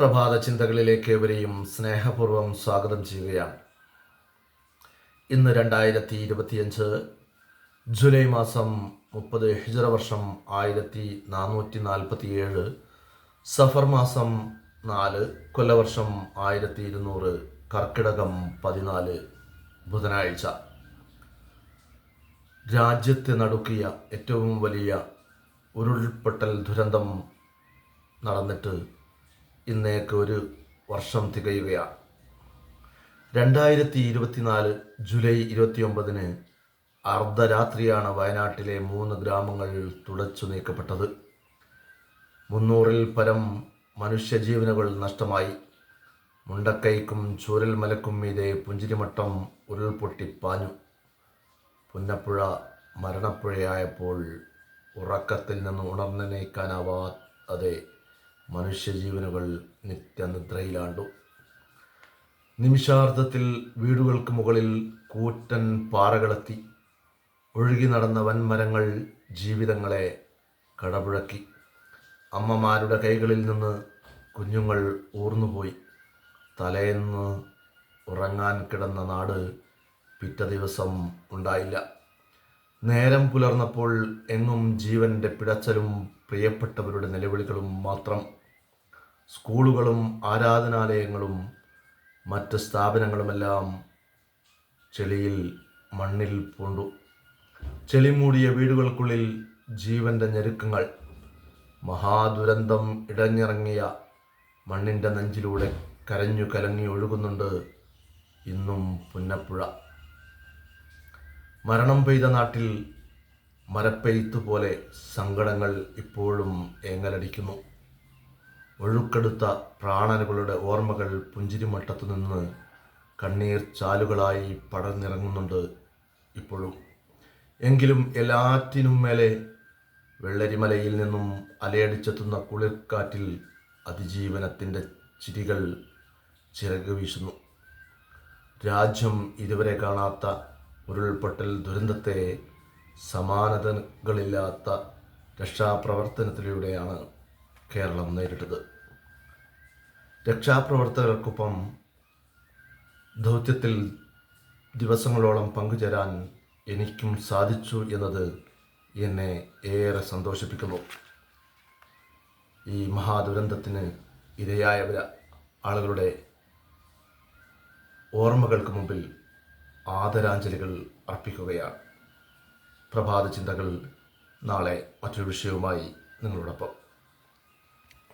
പ്രഭാത ചിന്തകളിലേക്ക് ഏവരെയും സ്നേഹപൂർവം സ്വാഗതം ചെയ്യുകയാണ്. ഇന്ന് രണ്ടായിരത്തി ഇരുപത്തിയഞ്ച് ജൂലൈ മാസം മുപ്പത് ഹിജറ വർഷം ആയിരത്തി നാനൂറ്റി നാൽപ്പത്തി ഏഴ് സഫർ മാസം നാല് കൊല്ലവർഷം ആയിരത്തി ഇരുന്നൂറ് കർക്കിടകം പതിനാല് ബുധനാഴ്ച. രാജ്യത്തെ നടുക്കിയ ഏറ്റവും വലിയ ഉരുൾപൊട്ടൽ ദുരന്തം നടന്നിട്ട് ഇന്നേക്ക് ഒരു വർഷം തികയുകയാണ് രണ്ടായിരത്തി ഇരുപത്തിനാല് ജൂലൈ ഇരുപത്തിയൊമ്പതിന് അർദ്ധരാത്രിയാണ് വയനാട്ടിലെ മൂന്ന് ഗ്രാമങ്ങളിൽ തുടച്ചു നീക്കപ്പെട്ടത്. മുന്നൂറിൽ പരം മനുഷ്യജീവനുകൾ നഷ്ടമായി. മുണ്ടക്കൈക്കും ചൂരൽമലക്കും മീതെ പുഞ്ചിരിമട്ടം ഉരുൾപൊട്ടി പാഞ്ഞു. പുന്നപ്പുഴ മരണപ്പുഴയായപ്പോൾ ഉറക്കത്തിൽ നിന്ന് ഉണർന്നെണീക്കാനാവാതെ മനുഷ്യജീവനുകൾ നിത്യനിദ്രയിലാണ്ടു. നിമിഷാർദ്ധത്തിൽ വീടുകൾക്ക് മുകളിൽ കൂറ്റൻ പാറകളെത്തി. ഒഴുകി നടന്ന വൻമരങ്ങൾ ജീവിതങ്ങളെ കടപുഴക്കി. അമ്മമാരുടെ കൈകളിൽ നിന്ന് കുഞ്ഞുങ്ങൾ ഊർന്നുപോയി. തലേന്ന് ഉറങ്ങാൻ കിടന്ന നാട് പിറ്റേ ദിവസം ഉണ്ടായില്ല. നേരം പുലർന്നപ്പോൾ എങ്ങും ജീവന്റെ പിടച്ചലും പ്രിയപ്പെട്ടവരുടെ നിലവിളികളും മാത്രം സ്കൂളുകളും ആരാധനാലയങ്ങളും മറ്റ് സ്ഥാപനങ്ങളുമെല്ലാം ചെളിയിൽ മണ്ണിൽ പൂണ്ടു. ചെളി മൂടിയ വീടുകൾക്കുള്ളിൽ ജീവന്റെ ഞെരുക്കങ്ങൾ. മഹാദുരന്തം ഇടഞ്ഞിറങ്ങിയ മണ്ണിന്റെ നെഞ്ചിലൂടെ കരഞ്ഞു കലങ്ങി ഒഴുകുന്നുണ്ട് ഇന്നും പുന്നപ്പുഴ. മരണം പെയ്ത നാട്ടിൽ മരപ്പെയ്ത്തുപോലെ സങ്കടങ്ങൾ ഇപ്പോഴും ഏങ്ങലടിക്കുന്നു. ഒഴുക്കെടുത്ത പ്രാണനുകളുടെ ഓർമ്മകൾ പുഞ്ചിരിമട്ടത്തു നിന്ന് കണ്ണീർ ചാലുകളായി പടർന്നിറങ്ങുന്നുണ്ട് ഇപ്പോഴും. എങ്കിലും എല്ലാറ്റിനും മേലെ വെള്ളരിമലയിൽ നിന്നും അലയടിച്ചെത്തുന്ന കുളിർക്കാറ്റിൽ അതിജീവനത്തിന്റെ ചിരികൾ ചിറക് വീശുന്നു. രാജ്യം ഇതുവരെ കാണാത്ത ഉരുൾപൊട്ടൽ ദുരന്തത്തെ സമാനതകളില്ലാത്ത രക്ഷാപ്രവർത്തനത്തിലൂടെയാണ് കേരളം നേരിട്ടത്. രക്ഷാപ്രവർത്തകർക്കൊപ്പം ദൗത്യത്തിൽ ദിവസങ്ങളോളം പങ്കുചേരാൻ എനിക്കും സാധിച്ചു എന്നത് എന്നെ ഏറെ സന്തോഷിപ്പിക്കുന്നു. ഈ മഹാദുരന്തത്തിന് ഇരയായവര ആളുകളുടെ ഓർമ്മകൾക്ക് മുമ്പിൽ ആദരാഞ്ജലികൾ അർപ്പിക്കുകയാണ്. പ്രഭാത ചിന്തകൾ നാളെ മറ്റൊരു വിഷയവുമായി നിങ്ങളോടൊപ്പം.